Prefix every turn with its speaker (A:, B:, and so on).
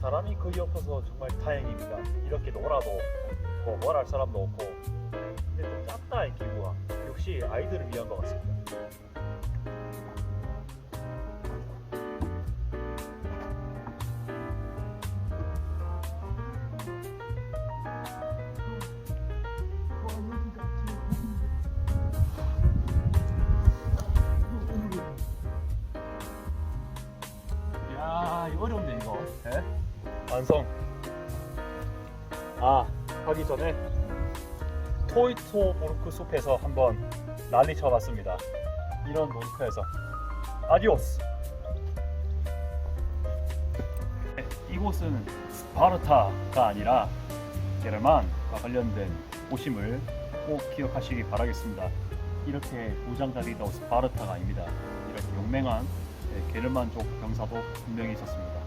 A: 사람이 거의 없어서 정말 다행입니다. 이렇게 놀아도 뭐뭘할 사람도 없고 근데 좀 작다 이 기구가 역시 아이들을 위한 것 같습니다. 어려운데 이거. 예? 완성. 아 가기 전에 토이토보르크 숲에서 한번 난리 쳐봤습니다. 이런 놀이터에서. 아디오스. 네, 이곳은 스파르타가 아니라 게르만과 관련된 오심을 꼭 기억하시기 바라겠습니다. 이렇게 무장자리도 스파르타가 아닙니다. 이렇게 용맹한 네, 게르만족 병사도 분명히 있었습니다.